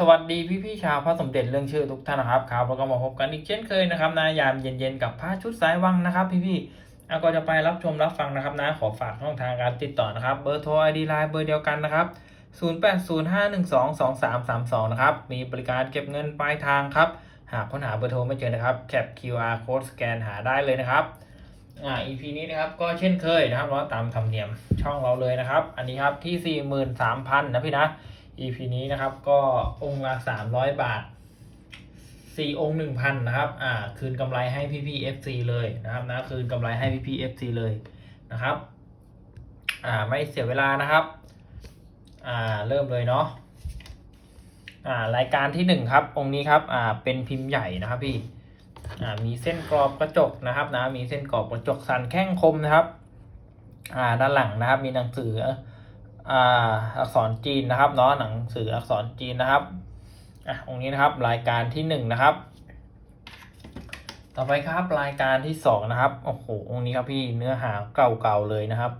สวัสดีพี่พี่ๆชาวพระสมเด็จเรื่องชื่อทุกท่านนะครับครับแล้วก็มาพบกันอีกเช่นเคยนะครับนะยามเย็นๆกับพระชุดสายวังนะครับ พี่พี่ๆเอาก็จะไปรับชมรับฟังนะครับนะขอฝากช่องทางการติดต่อนะครับเบอร์โทรไอดีไลน์เบอร์เดียวกันนะครับ 0805122332 นะครับ มีบริการเก็บเงินปลายทางครับ หากค้นหาเบอร์โทรไม่เจอนะครับแคป QR code สแกนหาได้เลยนะครับอ่า EP นี้นะครับก็เช่นเคยนะครับเราตามธรรมเนียมช่องเราเลยนะครับ อันนี้ครับที่ 43,000นะพี่นะ EP นี้นะครับ ก็องค์ละ 300 บาท 4 องค์ 1,000 นะครับ อ่า คืนกำไรให้พี่พี่ FC เลยนะครับนะ คืนกำไรให้พี่พี่ FC เลยนะครับ อ่า ไม่เสียเวลานะครับ อ่า เริ่มเลยเนาะ อ่า รายการที่หนึ่งครับ องค์นี้ครับ อ่า เป็นพิมพ์ใหญ่นะครับพี่ อ่า มีเส้นกรอบกระจกนะครับนะ มีเส้นกรอบกระจกสันแข้งคมนะครับ อ่า ด้านหลังนะครับ มีหนังสือ อักษรจีนนะครับเนาะหนังสืออักษรจีนนะครับอะองนี้นะครับรายการที่หนึ่งนะครับ ต่อไปครับรายการที่สองนะครับโอ้โหองนี้ครับพี่เนื้อหาเก่าๆเลยนะครับ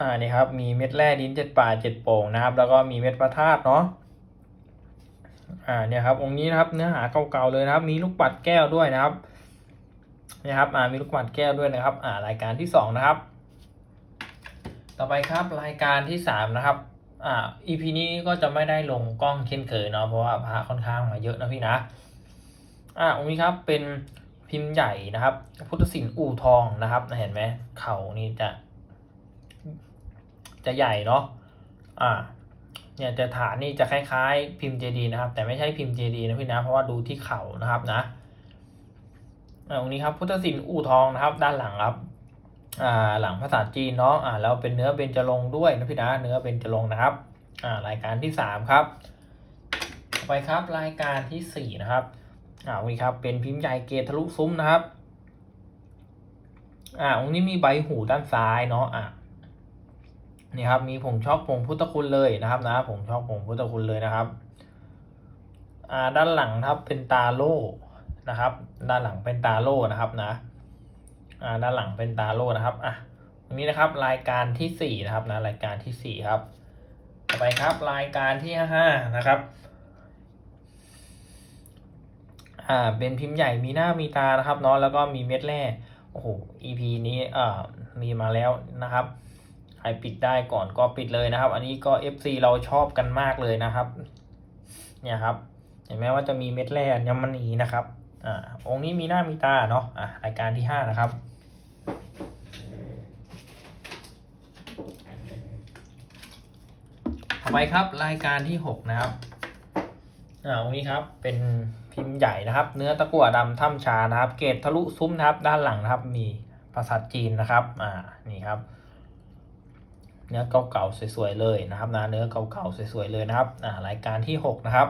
อ่านี่ครับมีเม็ดแร่ดินเจ็ดป่าเจ็ดโป่งนะครับ แล้วก็มีเม็ดพระธาตุเนาะอ่าเนี่ยครับองค์นี้นะครับเนื้อหาเก่าๆเลยนะครับ มีลูกปัดแก้วด้วยนะครับนี่ครับอ่ามีลูกปัดแก้วด้วยนะครับ อ่ารายการที่สองนะครับ ต่อไปครับรายการที่สามนะครับอ่า EP นี้ก็จะไม่ได้ลงกล้องเช่นเคยเนาะเพราะว่าพระค่อนข้างมาเยอะนะพี่นะอ่าองค์นี้ครับเป็นพิมพ์ใหญ่นะครับ พุทธศิลป์อู่ทองนะครับเห็นไหมเข่านี่จะ จะใหญ่เนาะอ่า เนี่ยจะฐานนี่จะคล้ายๆ พิมพ์เจดีนะครับ แต่ไม่ใช่พิมพ์เจดีนะพี่นะเพราะว่าดูที่เข่านะครับนะอ่าตรงนี้ครับพุทธศิลป์อู่ทองนะครับ ด้านหลังครับ อ่าหลังภาษาจีนเนาะอ่าแล้วเป็นเนื้อเบญจรงค์ด้วยนะพี่นะเนื้อเบญจรงค์นะครับอ่ารายการที่สามครับไปครับรายการที่สี่นะครับอ่าวันนี้ครับเป็นพิมพ์ใหญ่เกตทะลุซุ้มนะครับอ่าองค์นี้มีใบหูด้านซ้ายเนาะอ่านี่ครับมีผงชอบผงพุทธคุณเลยนะครับนะผงชอบผงพุทธคุณเลยนะครับอ่าด้านหลังครับเป็นตาโล่นะครับ ด้านหลังเป็นตาโล่นะครับนะ อ่าด้านหลังเป็นตาโล่นะครับอะตรงนี้นะครับรายการที่สี่นะครับนะรายการที่สี่ครับต่อไปครับรายการที่ห้านะครับอ่าเป็นพิมพ์ใหญ่มีหน้ามีตานะครับเนาะแล้วก็มีเม็ดแร่โอ้โห EP นี้เอ่ามีมาแล้วนะครับใครปิดได้ก่อนก็ปิดเลยนะครับ อันนี้ก็ FC เราชอบกันมากเลยนะครับ เนี่ยครับเห็นไหมว่าจะมีเม็ดแร่อัญมณีนะครับอ่าองค์นี้มีหน้ามีตาเนาะอะรายการที่ห้านะครับ ต่อ ไปครับรายการที่หกนะครับอ่าองนี้ครับเป็นพิมพ์ใหญ่นะครับ เนื้อตะกั่วดำถ้ำชานะครับ เกตทะลุซุ้มนะครับ ด้านหลังนะครับ มีภาษาจีนนะครับ อ่านี่ครับ เนื้อเก่าๆสวยๆเลยนะครับนะเนื้อเก่าๆสวยๆเลยนะครับอ่ารายการที่หกนะครับ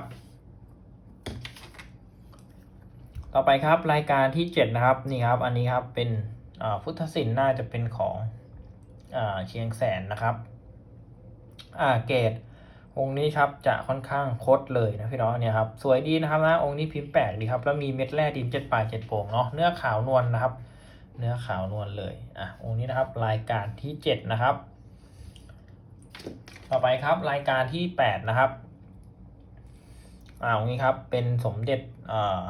ต่อไปครับรายการที่เจ็ดนะครับนี่ครับ อันนี้ครับเป็นอ่าพุทธศิลป์น่าจะเป็นของอ่าเชียงแสนนะครับอ่าเกต องค์นี้ครับจะค่อนข้างคดเลยนะพี่น้องเนี่ยครับสวยดีนะครับนะองค์นี้พิมพ์แปลกดีครับแล้วมีเม็ดแร่ดินเจ็ดป่าเจ็ดโป่งเนาะเนื้อขาวนวลนะครับ เนื้อขาวนวลเลยอะองค์นี้นะครับรายการที่เจ็ดนะครับ ต่อไปครับรายการที่แปดนะครับอ่าองค์นี้ครับเป็นสมเด็จอ่า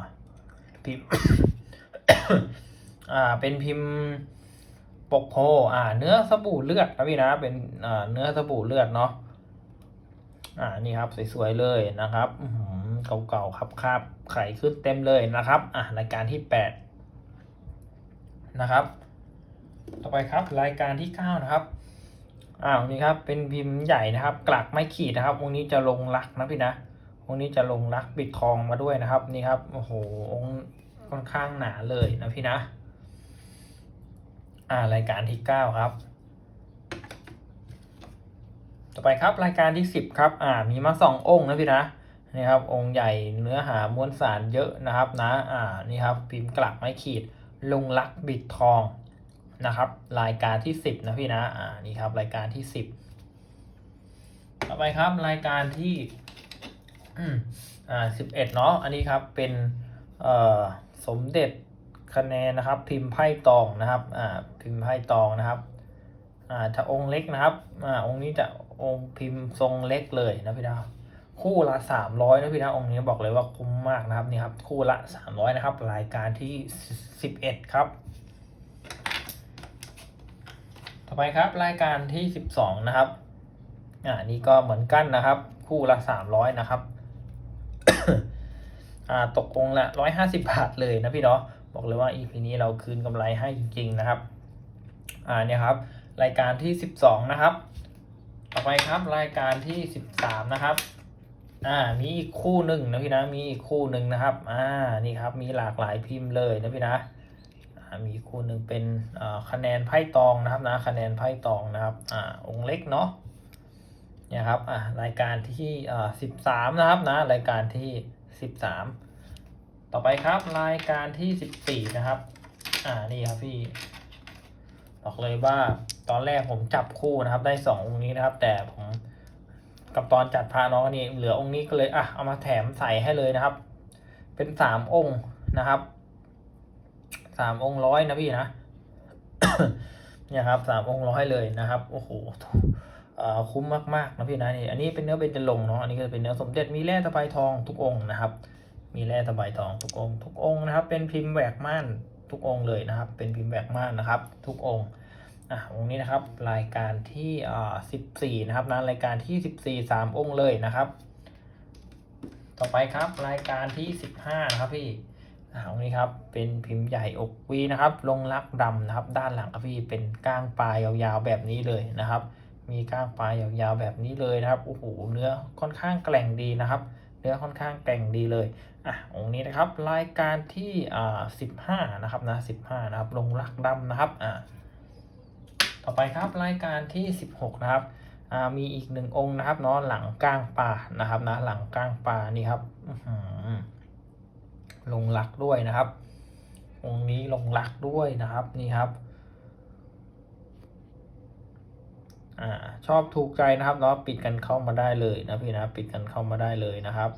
พิมพ์อ่าเป็นพิมพ์ปกโพอ่าเนื้อสบู่เลือดนะพี่นะเป็นอ่าเนื้อสบู่เลือดเนาะ อ่านี่ครับสวยๆเลยนะครับหือเก่าๆครับคาบไข่ขึ้นเต็มเลยนะครับอะรายการที่แปดนะครับ ต่อไปครับรายการที่เก้านะครับอ่านี่ครับเป็นพิมพ์ใหญ่นะครับ กลักไม่ขีดนะครับองค์นี้จะลงรักนะพี่นะองค์นี้จะลงรักปิดทองมาด้วยนะครับนี่ครับโอ้โหองค์ค่อนข้างหนาเลยนะพี่นะ อ่ารายการที่เก้าครับ ต่อไปครับรายการที่สิบครับ อ่า มีมาสององค์นะพี่นะนี่ครับองค์ใหญ่เนื้อหามวลสารเยอะนะครับนะอ่านี่ครับพิมพ์กลักไม้ขีดลงลักบิดทองนะครับ รายการที่สิบนะพี่นะอ่านี่ครับรายการที่สิบต่อไปครับรายการที่อ่าสิบเอ็ดเนาะอันนี้ครับเป็นเอ่อสมเด็จคะแนนนะครับ พิมพ์ไพ่ตองนะครับอ่าพิมพ์ไพ่ตองนะครับอ่าจะองค์เล็กนะครับอ่าองค์นี้จะ องค์พิมพ์ทรงเล็กเลยนะพี่ดาวคู่ละสามร้อยนะพี่นะองค์นี้บอกเลยว่าคุ้มมากนะครับนี่ครับคู่ละสามร้อยนะครับ รายการที่สิบเอ็ดครับ ต่อไปครับรายการที่สิบสองนะครับอ่านี่ก็เหมือนกันนะครับ คู่ละสามร้อยนะครับอ่าตกองละร้อยห้าสิบบาทเลยนะพี่เนาะบอกเลยว่า EP นี้เราคืนกำไรให้จริง ๆ นะครับอ่าเนี่ยครับ รายการที่สิบสองนะครับ ต่อไปครับรายการที่สิบสามนะครับ อ่า มีอีกคู่หนึ่งนะพี่นะ มีอีกคู่หนึ่งนะครับ อ่า นี่ครับ มีหลากหลายพิมพ์เลยนะพี่นะ อ่า มีคู่หนึ่งเป็นอ่าคะแนนไพ่ตองนะครับนะ คะแนนไพ่ตองนะครับ อ่า องค์เล็กเนาะ เนี่ยครับ อ่ารายการที่อ่าสิบสามนะครับนะ รายการที่สิบสาม ต่อไปครับ รายการที่สิบสี่นะครับ อ่า นี่ครับพี่ บอกเลยว่าตอนแรกผมจับคู่นะครับ ได้สององค์นี้นะครับ แต่ผมกับตอนจัดพาน้องนนี้เหลือองค์นี้ก็เลยอะเอามาแถมใส่ให้เลยนะครับ เป็นสามองค์นะครับสามองค์ร้อยนะพี่นะเนี่ยครับสามองค์ร้อยเลยนะครับโอ้โหอ่อคุ้มมากๆนะพี่นะนี่อันนี้เป็นเนื้อเบญจรงเนาะอันนี้ก็จะเป็นเนื้อสมเด็จมีแร่ตะไบทองทุกองค์นะครับ มีแร่ตะไบทองทุกองค์ทุกองค์นะครับ เป็นพิมพ์แหวกม่าน ทุกองค์เลยนะครับ เป็นพิมพ์แหวกม่านนะครับ ทุกองค์อะองค์นี้นะครับรายการที่อ่าสิบสี่นะครับนะรายการที่สิบสี่สามองค์เลยนะครับ ต่อไปครับรายการที่สิบห้านะครับพี่อ่าองค์นี้ครับเป็นพิมพ์ใหญ่อกวีนะครับ ลงลักดำนะครับ ด้านหลังครับพี่เป็นก้างปลายยาวๆแบบนี้เลยนะครับ มีก้างปลายยาวๆแบบนี้เลยนะครับโอ้โหเนื้อค่อนข้างแกร่งดีนะครับ เนื้อค่อนข้างแกร่งดีเลยอะองค์นี้นะครับรายการที่อ่าสิบห้านะครับนะสิบห้านะครับลงลักดำนะครับอ่าต่อไปครับรายการที่16นะครับอ่ามีอีกหนึ่งองค์นะครับเนาะหลังกลางป่านะครับนะหลังกลางป่านี่ครับอืลงหลักด้วยนะครับองค์นี้ลงหลักด้วยนะครับนี่ครับ อ่าชอบถูกใจนะครับเนาปิดกันเข้ามาได้เลยนะพี่นะปิดกันเข้ามาได้เลยนะครับ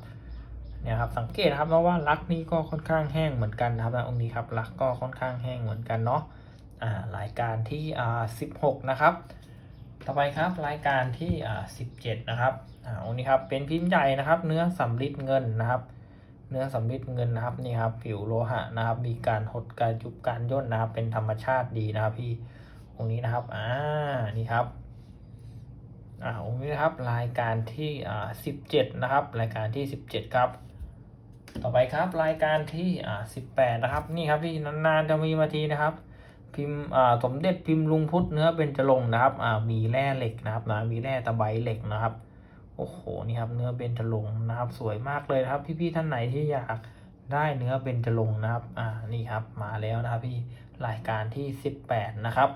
เนี่ยครับสังเกตครับเนาะว่าลักนี้ก็ค่อนข้างแห้งเหมือนกันนะครับนะองค์นี้ครับลักก็ค่อนข้างแห้งเหมือนกันเนาะอ่ารายการที่อ่าสิบหกนะครับ ต่อไปครับรายการที่อ่าสิบเจ็ดนะครับอ่าอันนี้ครับเป็นพิมพ์ใหญ่นะครับ เนื้อสำริดเงินนะครับ เนื้อสำริดเงินนะครับนี่ครับผิวโลหะนะครับ มีการหดการยุบการย่นนะครับ เป็นธรรมชาติดีนะครับพี่องค์นี้นะครับอ่านี่ครับ อ่าองค์นี้นะครับรายการที่อ่าสิบเจ็ดนะครับ รายการที่สิบเจ็ดครับ ต่อไปครับรายการที่อ่าสิบแปดนะครับ นี่ครับพี่นานๆจะมีมาทีนะครับ พิมพ์อ่าสมเด็จพิมพ์ลุงพุทธเนื้อเบญจรงนะครับอ่ามีแร่เหล็กนะครับนะมีแร่ตะไบเหล็กนะครับ โอ้โหนี่ครับเนื้อเบญจรงนะครับ สวยมากเลยครับพี่ๆท่านไหนที่อยากได้เนื้อเบญจรงนะครับอ่านี่ครับมาแล้วนะครับพี่รายการที่สิบแปดนะครับ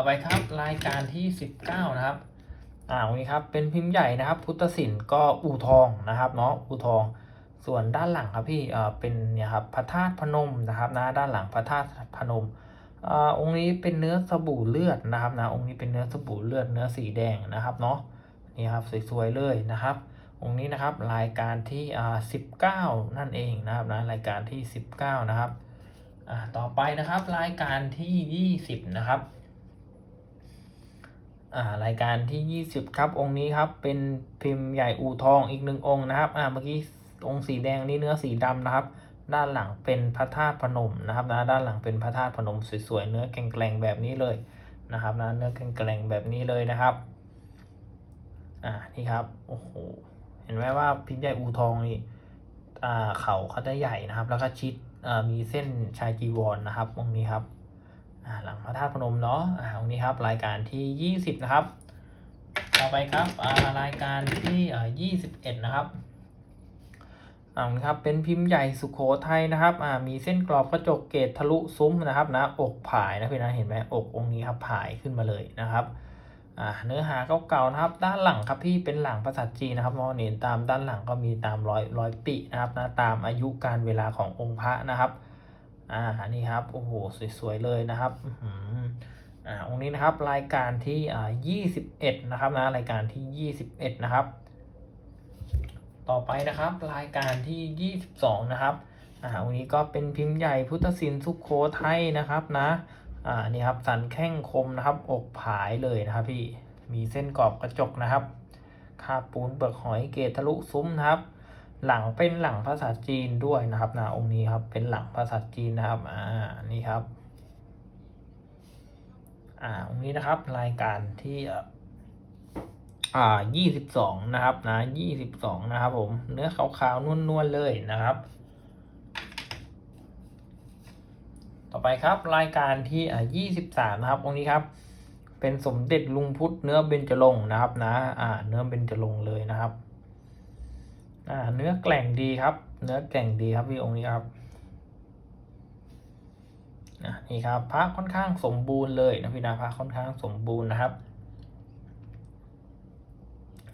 ต่อไปครับรายการที่สิบเก้านะครับอ่าวันนี้ครับเป็นพิมพ์ใหญ่นะครับ พุทธศิลป์ก็อู่ทองนะครับเนาะอู่ทอง ส่วนด้านหลังครับพี่เอ่อเป็นเนี่ยครับพระธาตุพนมนะครับนะด้านหลังพระธาตุพนมอ่าองค์นี้เป็นเนื้อสบู่เลือดนะครับนะองค์นี้เป็นเนื้อสบู่เลือดเนื้อสีแดงนะครับเนาะนี่ครับสวยๆเลยนะครับ องค์นี้นะครับรายการที่อ่าสิบเก้านั่นเองนะครับนะรายการที่สิบเก้านะครับอ่าต่อไปนะครับรายการที่ยี่สิบนะครับ รายการที่ยี่สิบครับ องค์นี้ครับ เป็นพิมพ์ใหญ่อู่ทองอีกหนึ่งองค์นะครับอ่าเมื่อกี้องค์สีแดงนี่เนื้อสีดำนะครับ ด้านหลังเป็นพระธาตุพนมนะครับนะด้านหลังเป็นพระธาตุพนมสวยๆเนื้อแกร่งๆแบบนี้เลยนะครับนะเนื้อแกร่งๆแบบนี้เลยนะครับอ่านี่ครับโอ้โหเห็นไหมว่าพิมพ์ใหญ่อูทองนี่อ่าเขาเขาจะใหญ่นะครับ แล้วก็ชิดอ่ามีเส้นชายจีวรนนะครับตรงนี้ครับ หลังพระธาตุพนมเนาะอ่าตรงนี้ครับรายการที่ยี่สิบนะครับ ต่อไปครับอ่ารายการที่อ่ายี่สิบเอ็ดนะครับอ่าครับเป็นพิมพ์ใหญ่สุโขทัยนะครับอ่ามีเส้นกรอบกระจกเกตทะลุซุ้มนะครับนะอกผายนะพี่นะเห็นไหมอกองค์นี้ครับผายขึ้นมาเลยนะครับอ่าเนื้อหาเก่าๆนะครับ ด้านหลังครับพี่เป็นหลังภาษาจีนนะครับมองเห็นตามด้านหลังก็มีตามร้อยร้อยปีนะครับนะตามอายุการเวลาขององค์พระนะครับ อ่านี่ครับโอ้โหสวยๆเลยนะครับอือฮึอ่าองค์นี้นะครับรายการที่อ่ายี่สิบเอ็ดนะครับนะรายการที่ยี่สิบเอ็ดนะครับ ต่อไปนะครับรายการที่22นะครับอ่าวันนี้ก็เป็นพิมพ์ใหญ่พุทธศิลป์สุขโขทัยนะครับนะอ่านี่ครับสันแข้งคมนะครับ อกผายเลยนะครับพี่มีเส้นกรอบกระจกนะครับคาปูนเปลือกหอยเกตทะลุซุ้มนะครับ หลังเป็นหลังภาษาจีนด้วยนะครับนะองค์นี้ครับเป็นหลังภาษาจีนนะครับอ่านี่ครับอ่าองค์นี้นะครับรายการที่อ่ายี่สิบสองนะครับนะยี่สิบสองนะครับผมเนื้อขาวๆนวลๆเลยนะครับ ต่อไปครับรายการที่อ่ายี่สิบสามนะครับองค์นี้ครับ เป็นสมเด็จลุงพุทธเนื้อเบญจรงค์นะครับนะอ่าเนื้อเบญจรงค์เลยนะครับ เนื้อแกล่งดีครับ เนื้อแกล่งดีครับพี่องค์นี้ครับนี่ครับพระค่อนข้างสมบูรณ์เลยนะพี่นะพระค่อนข้างสมบูรณ์นะครับ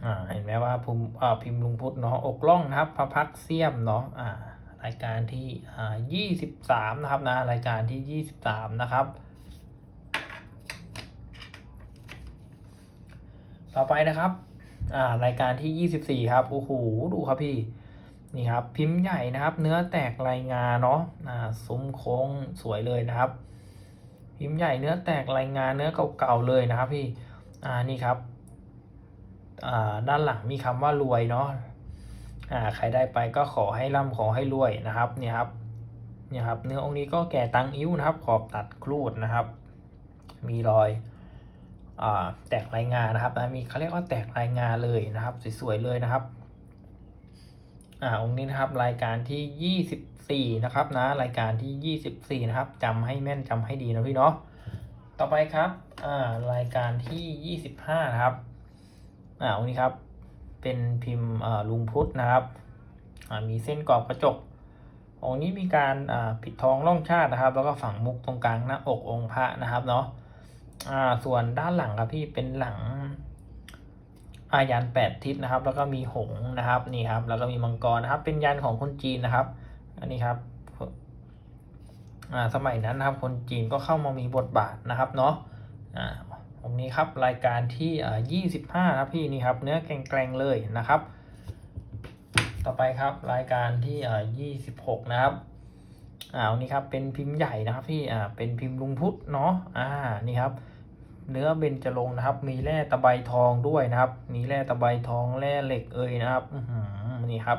อ่าเห็นไหมว่าพิมพ์อ่าพิมพ์ลุงพุทธเนาะอกล่องนะครับ พระพักเสียมเนาะอ่ารายการที่อ่ายี่สิบสามนะครับนะรายการที่ยี่สิบสามนะครับต่อไปนะครับ อ่ารายการที่ยี่สิบสี่ครับโอ้โหดูครับพี่นี่ครับพิมพ์ใหญ่นะครับ เนื้อแตกลายงาเนาะอ่าซุ้มโค้งสวยเลยนะครับ พิมพ์ใหญ่เนื้อแตกลายงาเนื้อเก่าๆเลยนะครับพี่อ่านี่ครับอ่าด้านหลังมีคำว่ารวยเนาะอ่าใครได้ไปก็ขอให้ร่ำขอให้รวยนะครับเนี่ยครับเนี่ยครับ เนื้อองค์นี้ก็แก่ตังอิ้วนะครับ ขอบตัดครูดนะครับ มีรอย แตกรายงานนะครับนะมีเขาเรียกว่าแตกรายงานเลยนะครับ สวยๆเลยนะครับอ่าองค์นี้นะครับรายการที่ยี่สิบสี่นะครับนะรายการที่ยี่สิบสี่นะครับจำให้แม่นจำให้ดีนะพี่เนาะต่อไปครับอ่ารายการที่ยี่สิบห้านะครับอ่าองค์นี้ครับเป็นพิมพ์อ่าลุงพุทธนะครับอ่ามีเส้นกรอบกระจก องค์นี้มีการอ่าปิดทองร่องชาตินะครับ แล้วก็ฝังมุกตรงกลางหน้าอกองค์พระนะครับเนาะ อ่าส่วนด้านหลังครับพี่เป็นหลังอายันแปดทิศนะครับ แล้วก็มีหงนะครับนี่ครับ แล้วก็มีมังกรนะครับ เป็นยันของคนจีนนะครับ อันนี้ครับอ่าสมัยนั้นนะครับ คนจีนก็เข้ามามีบทบาทนะครับเนาะอ่าตรงนี้ครับรายการที่อ่ายี่สิบห้าครับพี่นี่ครับเนื้อแกรงๆเลยนะครับ ต่อไปครับรายการที่อ่ายี่สิบหกนะครับอ่าอันนี้ครับเป็นพิมพ์ใหญ่นะครับพี่อ่าเป็นพิมพ์ลุงพุทธเนาะอ่านี่ครับ เนื้อเบญจรงนะครับ มีแร่ตะไบทองด้วยนะครับ มีแร่ตะไบทองแร่เหล็กเอ่ยนะครับอืนี่ครับ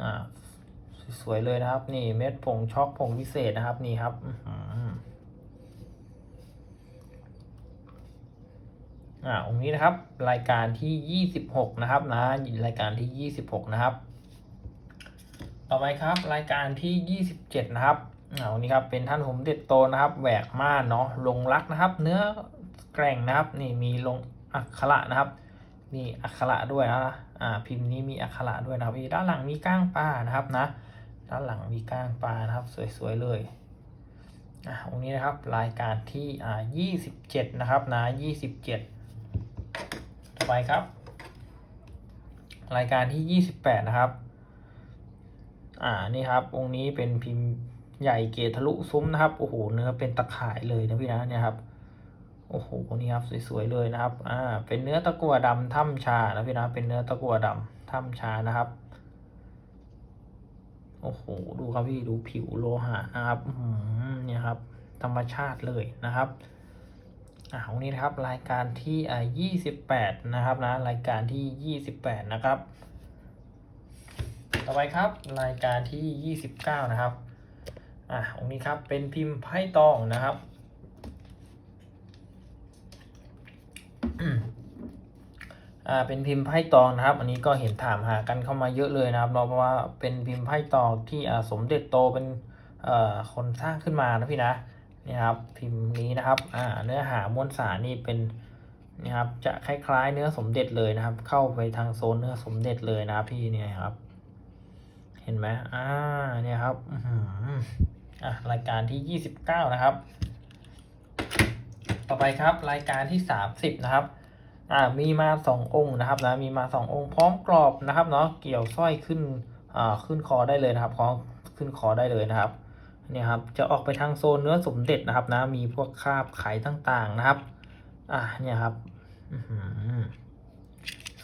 อ่าสวยเลยนะครับ นี่เม็ดผงช็อกผงวิเศษนะครับ นี่ครับอืมอ่าองค์นี้นะครับ รายการที่ยี่สิบหกนะครับนะรายการที่ยี่สิบหกนะครับ ต่อไปครับ รายการที่ยี่สิบเจ็ดนะครับ อ่าวันนี้ครับเป็นท่านผมเด็ดโตนะครับแหวกม่านเนาะลงรักนะครับ เนื้อแกร่งนะครับนี่มีลงอักขระนะครับนี่อักขระด้วยนะอ่าพิมพ์นี้มีอักขระด้วยนะครับพี่ด้านหลังมีก้างปลานะครับนะ ด้านหลังมีก้างปลานะครับ สวยๆเลยอ่าตรงนี้นะครับรายการที่อ่ายี่สิบเจ็ดนะครับนะยี่สิบเจ็ดต่อไปครับ รายการที่ยี่สิบแปดนะครับ อ่านี่ครับองค์นี้เป็นพิมพ์ ใหญ่เกตทะลุซุ้มนะครับโอ้โหเนื้อเป็นตะข่ายเลยนะพี่นะเนี่ยครับโอ้โหนี่ครับสวยๆเลยนะครับอ่าเป็นเนื้อตะกั่วดำถ้ำชานะพี่นะเป็นเนื้อตะกั่วดำถ้ำชานะครับโอ้โหดูครับพี่ดูผิวโลหะนะครับอืมเนี่ยครับ ธรรมชาติเลยนะครับอ่าวันนี้นะครับรายการที่อ่ายี่สิบแปดนะครับนะรายการที่ยี่สิบแปดนะครับ ต่อไปครับรายการที่ยี่สิบเก้านะครับ อ่าองค์นี้ครับเป็นพิมพ์ไพ่ตองนะครับอ่าเป็นพิมพ์ไพ่ตองนะครับ อันนี้ก็เห็นถามหากันเข้ามาเยอะเลยนะครับเราเพราะว่าเป็นพิมพ์ไพ่ตองที่อ่าสมเด็จโตเป็นเอ่อคนสร้างขึ้นมานะพี่นะนี่ครับพิมพ์นี้นะครับอ่าเนื้อหามวลสารนี่เป็นนี่ครับจะคล้ายๆ เนื้อสมเด็จเลยนะครับ เข้าไปทางโซนเนื้อสมเด็จเลยนะครับพี่เนี่ยครับ เห็นไหมอ่าเนี่ยครับอื อะรายการที่ยี่สิบเก้านะครับ ต่อไปครับรายการที่สามสิบนะครับอ่ามีมาสององค์นะครับนะมีมาสององค์พร้อมกรอบนะครับเนาะเกี่ยวสร้อยขึ้นอ่าขึ้นคอได้เลยนะครับคองขึ้นคอได้เลยนะครับเนี่ยครับจะออกไปทางโซนเนื้อสมเด็จนะครับนะมีพวกคราบไขต่างๆนะครับ อ่าเนี่ยครับ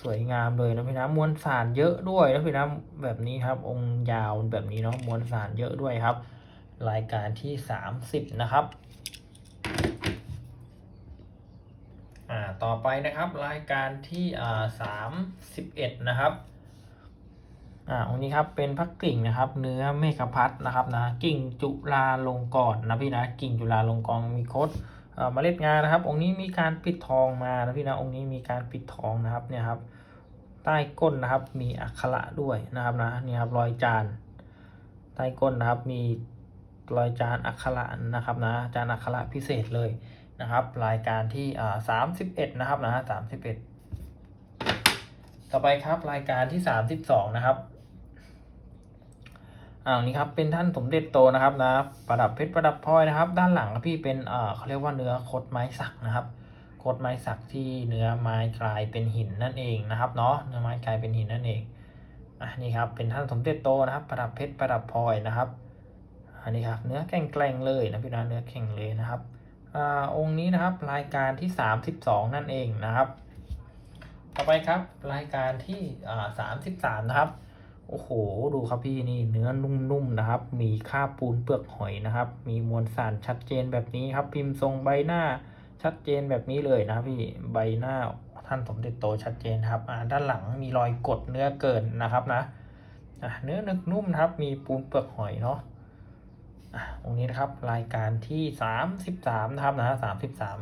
สวยงามเลยนะพี่นะมวลสารเยอะด้วยนะพี่นะแบบนี้ครับ องค์ยาวแบบนี้เนาะมวลสารเยอะด้วยครับ รายการที่สามสิบนะครับ อ่า ต่อไปนะครับรายการที่อ่าสามสิบเอ็ดนะครับ อ่าวันนี้ครับเป็นพักกิ่งนะครับ เนื้อเมฆพัดนะครับนะกิ่งจุฬาลงกรณ์นะพี่นะกิ่งจุฬาลงกรณ์มีโคดเอ่อเมล็ดงานนะครับ องค์นี้มีการปิดทองมานะพี่นะองค์นี้มีการปิดทองนะครับเนี่ยครับ ใต้ก้นนะครับมีอักขระด้วยนะครับนะนี่ครับรอยจานใต้ก้นนะครับมี รอยจานอักขระนะครับนะจานอักขระพิเศษเลยนะครับ รายการที่อ่าสามสิบเอ็ดนะครับนะสามสิบเอ็ดต่อไปครับรายการที่สามสิบสองนะครับอ่านี่ครับเป็นท่านสมเด็จโตนะครับนะประดับเพชรประดับพลอยนะครับ ด้านหลังพี่เป็นเอ่อเขาเรียกว่าเนื้อคดไม้สักนะครับคดไม้สักที่เนื้อไม้กลายเป็นหินนั่นเองนะครับเนาะเนื้อไม้กลายเป็นหินนั่นเองอะนี่ครับเป็นท่านสมเด็จโตนะครับ ประดับเพชรประดับพลอยนะครับ อันนี้ครับเนื้อแกร่งๆเลยนะพี่นะเนื้อแข็งเลยนะครับอองค์นี้นะครับรายการที่ 32 นั่นเองนะครับ ต่อไปครับรายการที่อ่า33นะครับโอ้โห ดูครับพี่นี่เนื้อนุ่มๆนะครับ มีคาบปูนเปลือกหอยนะครับ มีมวลสารชัดเจนแบบนี้ครับ พิมพ์ทรงใบหน้าชัดเจนแบบนี้เลยนะพี่ใบหน้าท่านสมเด็จโตชัดเจนครับด้านหลังมีรอยกดเนื้อเกินนะครับนะะเนื้อนึกนุ่มนะครับ มีปูนเปลือกหอยเนาะ อะตรงนี้นะครับ รายการที่สามสิบสามนะครับนะสามสิบสาม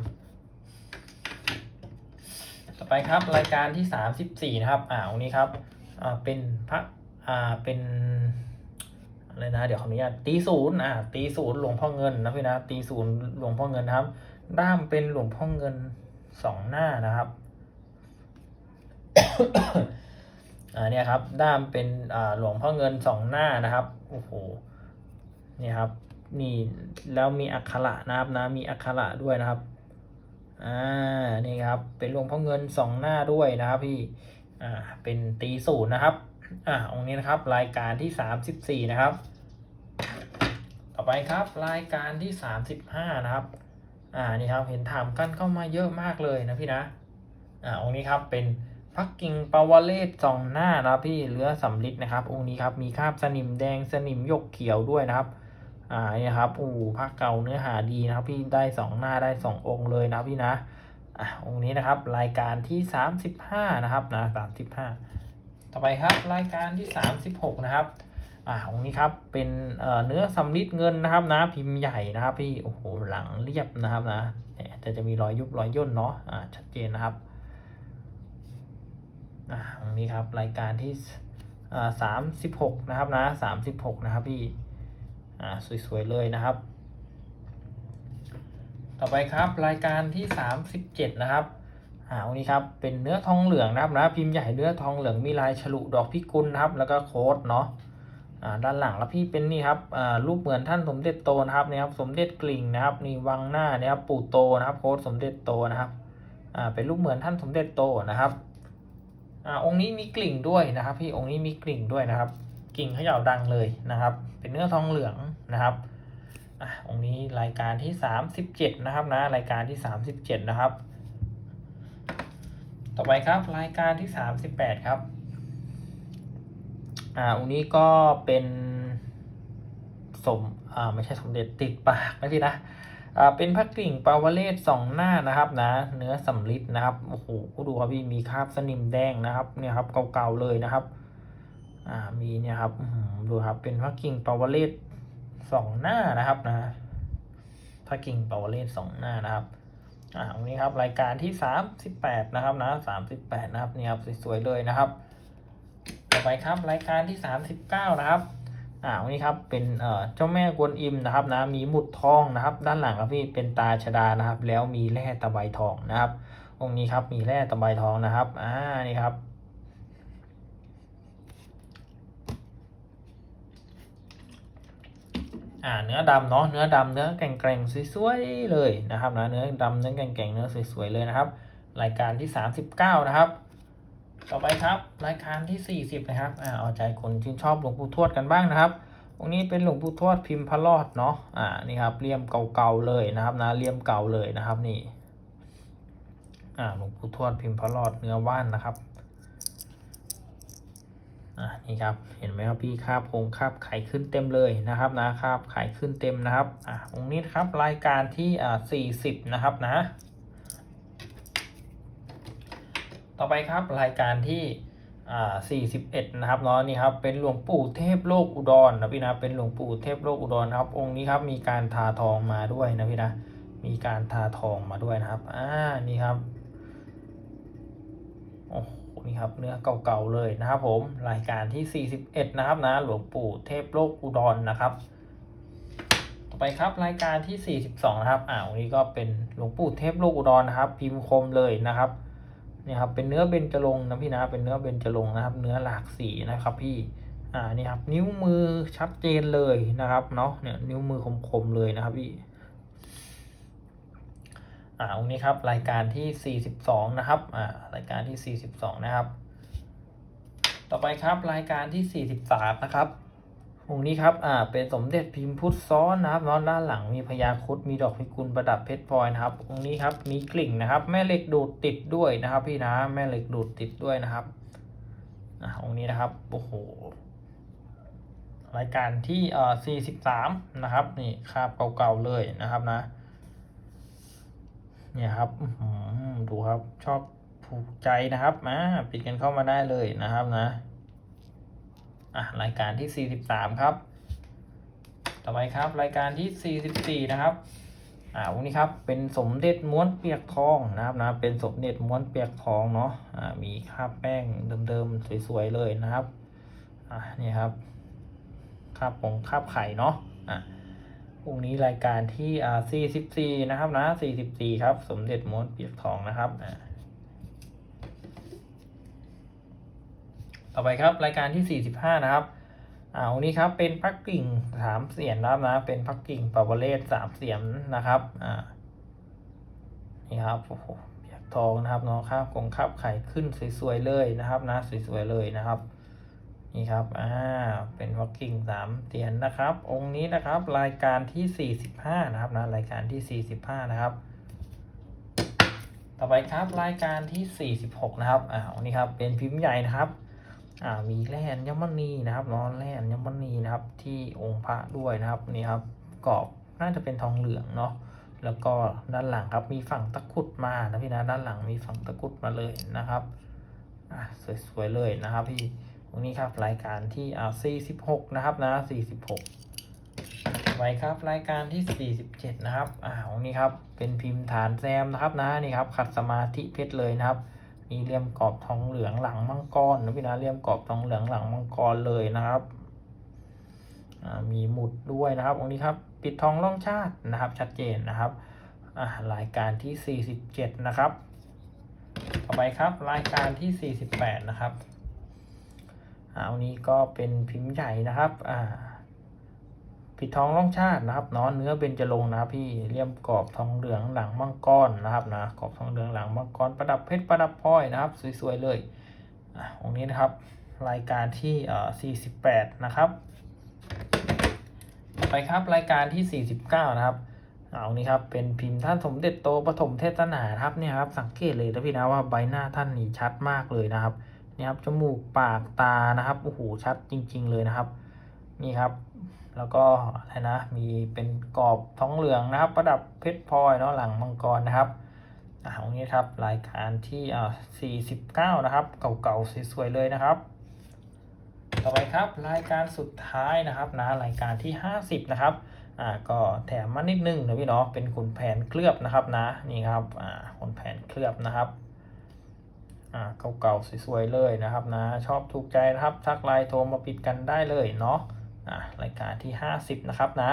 ต่อไปครับรายการที่สามสิบสี่นะครับ อ่าตรงนี้ครับ อ่าเป็นพระ อ่าเป็นอะไรนะ เดี๋ยวขออนุญาตตีศูนย์อ่าตีศูนย์หลวงพ่อเงินนะพี่นะตีศูนย์หลวงพ่อเงินนะครับ ด้ามเป็นหลวงพ่อเงินสองหน้านะครับอ่าเนี่ยครับ ด้ามเป็นอ่าหลวงพ่อเงินสองหน้านะครับโอ้โห นี่ครับนี่แล้วมีอักขระนะครับนะมีอักขระด้วยนะครับอ่านี่ครับเป็นหลวงพ่อเงินสองหน้าด้วยนะครับพี่อ่าเป็นตีศูนย์นะครับอ่าองค์นี้นะครับรายการที่สามสิบสี่นะครับ ต่อไปครับรายการที่สามสิบห้านะครับอ่านี่ครับเห็นถามกันเข้ามาเยอะมากเลยนะพี่นะอ่าองค์นี้ครับเป็นพักกิ่งปาวเลศสองหน้านะครับพี่เรือสำลิดนะครับองค์นี้ครับมีคราบสนิมแดงสนิมหยกเขียวด้วยนะครับ อ่านี่ครับอู้พักเก่าเนื้อหาดีนะครับพี่ได้สองหน้าได้สององค์เลยนะพี่นะอะองค์นี้นะครับรายการที่ 35 นะครับนะ35 ต่อไปครับรายการที่ 36 นะครับอ่าองค์นี้ครับเป็นเอ่อเนื้อสำลิดเงินนะครับนะพิมพ์ใหญ่นะครับพี่โอ้โหหลังเรียบนะครับนะเนี่ยแต่จะมีรอยยุบรอยย่นเนาะอ่าชัดเจนนะครับอ่าองค์นี้ครับรายการที่อ่า36นะครับนะ36นะครับพี่ อ่าสวยๆเลยนะครับ ต่อไปครับรายการที่ 37 นะครับอ่าวันนี้ครับเป็นเนื้อทองเหลืองนะครับนะพิมพ์ใหญ่เนื้อทองเหลืองมีลายฉลุดอกพิกุลนะครับ แล้วก็โค้ดเนาะอ่าด้านหลังแล้วพี่เป็นนี่ครับอ่ารูปเหมือนท่านสมเด็จโตนะครับนี่ครับ สมเด็จกลิ่งนะครับนี่วังหน้านี่ครับปู่โตนะครับโค้ดสมเด็จโตนะครับอ่าเป็นรูปเหมือนท่านสมเด็จโตนะครับอ่าองค์นี้มีกลิ่งด้วยนะครับ พี่องค์นี้มีกลิ่งด้วยนะครับ กิ่งเขย่าดังเลยนะครับ เป็นเนื้อทองเหลืองนะครับอะองค์นี้รายการที่37นะครับนะรายการที่37นะครับ ต่อไปครับรายการที่38ครับอ่าองค์นี้ก็เป็นสมอ่าไม่ใช่สมเด็จติดปากนะพี่นะอ่าเป็นพระกลิ่งปาวเลศสองหน้านะครับนะ เนื้อสำลิดนะครับโอ้โหดูครับพี่มีคราบสนิมแดงนะครับเนี่ยครับเก่าๆเลยนะครับ อ่ามีเนี่ยครับดูครับเป็นพระกิ่งปาวเลศสองหน้านะครับนะพระกิ่งปาวเลศสองหน้านะครับอ่าวันนี้ครับรายการที่สามสิบแปดนะครับนะสามสิบแปดนะครับนี่ครับสวยๆเลยนะครับ ต่อไปครับรายการที่สามสิบเก้านะครับอ่าวันนี้ครับเป็นเอ่อเจ้าแม่กวนอิมนะครับนะมีหมุดทองนะครับ ด้านหลังครับพี่เป็นตาชดานะครับ แล้วมีแร่ตะไบทองนะครับองค์นี้ครับมีแร่ตะไบทองนะครับอ่านี่ครับ อ่าเนื้อดำเนาะเนื้อดำเนื้อแกร่งๆสวยๆเลยนะครับนะเนื้อดำเนื้อแกร่งๆเนื้อสวยๆเลยนะครับ รายการที่ 39 นะครับ ต่อไปครับรายการที่ 40 นะครับอ่าเอาใจคนชื่นชอบหลวงปู่ทวดกันบ้างนะครับตรงนี้เป็นหลวงปู่ทวดพิมพ์พระรอดเนาะอ่านี่ครับเลี่ยมเก่าๆเลยนะครับนะเลี่ยมเก่าเลยนะครับนี่อ่าหลวงปู่ทวดพิมพ์พระรอดเนื้อว่านนะครับ อะนี่ครับเห็นไหมครับพี่คาบโครงคาบไข่ขึ้นเต็มเลยนะครับนะคาบไข่ขึ้นเต็มนะครับอะตรงนี้ครับรายการที่อ่าสี่สิบนะครับนะ ต่อไปครับรายการที่อ่า41นะครับเนาะนี่ครับเป็นหลวงปู่เทพโลกอุดรนะพี่นะเป็นหลวงปู่เทพโลกอุดรนะครับ องค์นี้ครับมีการทาทองมาด้วยนะพี่นะมีการทาทองมาด้วยนะครับอ่านี่ครับ นี่ครับเนื้อเก่าๆเลยนะครับผมรายการที่ 41 นะครับนะหลวงปู่เทพโลกอุดรนะครับ ต่อไปครับรายการที่ 42 นะครับอ่าวันนี้ก็เป็นหลวงปู่เทพโลกอุดรนะครับ พิมพ์คมเลยนะครับเนี่ยครับเป็นเนื้อเบญจรงนะพี่นะเป็นเนื้อเบญจรงนะครับ เนื้อหลากสีนะครับ พี่อ่านี่ครับนิ้วมือชัดเจนเลยนะครับเนาะเนี่ยนิ้วมือคมๆเลยนะครับพี่ อ่าวันนี้ครับรายการที่ 42 นะครับอ่ารายการที่ 42 นะครับ ต่อไปครับรายการที่ 43 นะครับองค์นี้ครับอ่าเป็นสมเด็จพิมพ์พุทธซ้อนนะครับนาะด้านหลังมีพญาครุดมีดอกพิกุลประดับเพชรพลอยนะครับองค์นี้ครับมีกลิ่งนะครับ แม่เหล็กดูดติดด้วยนะครับ พี่นะแม่เหล็กดูดติดด้วยนะครับอ่าองค์นี้นะครับโอ้โหรายการที่เอ่อ43 นะครับ นี่คาบเก่าๆเลยนะครับนะ เนี่ยครับดูครับชอบถูกใจนะครับมาปิดกันเข้ามาได้เลยนะครับนะอะรายการที่ 43 ครับ ต่อไปครับรายการที่ 44 นะครับอ่าวันนี้ครับเป็นสมเด็จม้วนเปียกทองนะครับนะเป็นสมเด็จม้วนเปียกทองเนาะอ่ามีคราบแป้งเดิมๆสวยๆเลยนะครับอ่านี่ครับคราบผงคราบไข่เนาะอะ พรุ่งนี้รายการที่อ่า44นะครับนะ44ครับ สมเด็จม้วนเปียกทองนะครับอ่าต่อไปครับรายการที่ 45 นะครับอ่าวันนี้ครับเป็นพักกิ่งสามเสียนนะครับนะเป็นพักกิ่งปาวเลศสามเสียนนะครับอ่านี่ครับโอ้โหเปียกทองนะครับเนาะข้าวกงข้าวไข่ขึ้นสวยๆเลยนะครับนะสวยๆเลยนะครับ นี่ครับ อ่า เป็นพักกิ่งสามเสียนนะครับ องค์นี้นะครับ รายการที่ 45 นะครับนะ รายการที่ 45 นะครับ ต่อไปครับรายการที่ 46 นะครับ อ่าวันนี้ครับ เป็นพิมพ์ใหญ่นะครับ อ่า มีแร่อัญมณีนะครับเนาะแร่อัญมณีนะครับ ที่องค์พระด้วยนะครับ นี่ครับ กรอบ น่าจะเป็นทองเหลืองเนาะ แล้วก็ด้านหลังครับ มีฝั่งตะกุดมานะพี่นะ ด้านหลังมีฝั่งตะกุดมาเลยนะครับ อ่าสวยๆเลยนะครับพี่ วันนี้ครับรายการที่อ่า46 นะครับนะ 46 ไว้ครับรายการที่ 47 นะครับอ่าวันนี้ครับเป็นพิมพ์ฐานแซมนะครับนะนี่ครับขัดสมาธิเพชรเลยนะครับมีเลี่ยมกรอบทองเหลืองหลังมังกรนะพี่นะเลี่ยมกรอบทองเหลืองหลังมังกรเลยนะครับอ่ามีหมุดด้วยนะครับองนี้ครับปิดทองร่องชาตินะครับ ชัดเจนนะครับอ่ารายการที่ 47 นะครับ ต่อไปครับรายการที่ 48 นะครับ อันนี้ก็เป็นพิมพ์ใหญ่นะครับอ่าปิดทองร่องชาตินะครับเนาะเนื้อเบญจรงนะครับพี่เลี่ยมกรอบทองเหลืองหลังมังกรนะครับนะกรอบทองเหลืองหลังมังกรประดับเพชรประดับพลอยนะครับ สวยๆเลยอะองค์นี้นะครับรายการที่เอ่อ48 นะครับ ต่อไปครับรายการที่ 49 นะครับอ่านี้ครับเป็นพิมพ์ท่านสมเด็จโตปฐมเทศนาครับเนี่ยครับสังเกตเลยนะพี่นะว่าใบหน้าท่านนี่ชัดมากเลยนะครับ นี่ครับจมูกปากตานะครับโอ้โหชัดจริง ๆ เลยนะครับ นี่ครับ แล้วก็อะไรนะมีเป็นกรอบท้องเหลืองนะครับ ประดับเพชรพลอยเนาะหลังมังกรนะครับอ่าตรงนี้ครับรายการที่อ่า49นะครับเก่าๆสวยๆเลยนะครับ ต่อไปครับรายการสุดท้ายนะครับนะรายการที่50นะครับอ่าก็แถมมานิดนึงนะพี่เนาะเป็นขุนแผนเคลือบนะครับนะนี่ครับอ่าขุนแผนเคลือบนะครับ อ่าเก่าๆสวยๆเลยนะครับนะชอบถูกใจนะครับทักไลน์โทรมาปิดกันได้เลยเนาะอะรายการที่ 50 นะครับนะ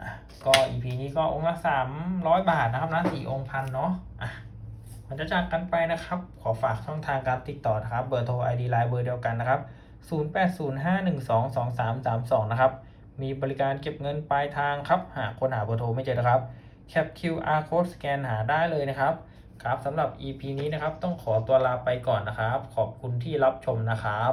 อะก็ EP นี้ก็องค์ละ300 บาทนะครับนะสี่องค์พันเนาะอะมันจะจากกันไปนะครับ ขอฝากช่องทางการติดต่อนะครับ เบอร์โทร ID ไลน์เบอร์เดียวกันนะครับ 0805122332 นะครับ มีบริการเก็บเงินปลายทางครับ หากคนหาเบอร์โทรไม่เจอนะครับ แคป QR code สแกนหาได้เลยนะครับ ครับสำหรับ EP นี้นะครับต้องขอตัวลาไปก่อนนะครับ ขอบคุณที่รับชมนะครับ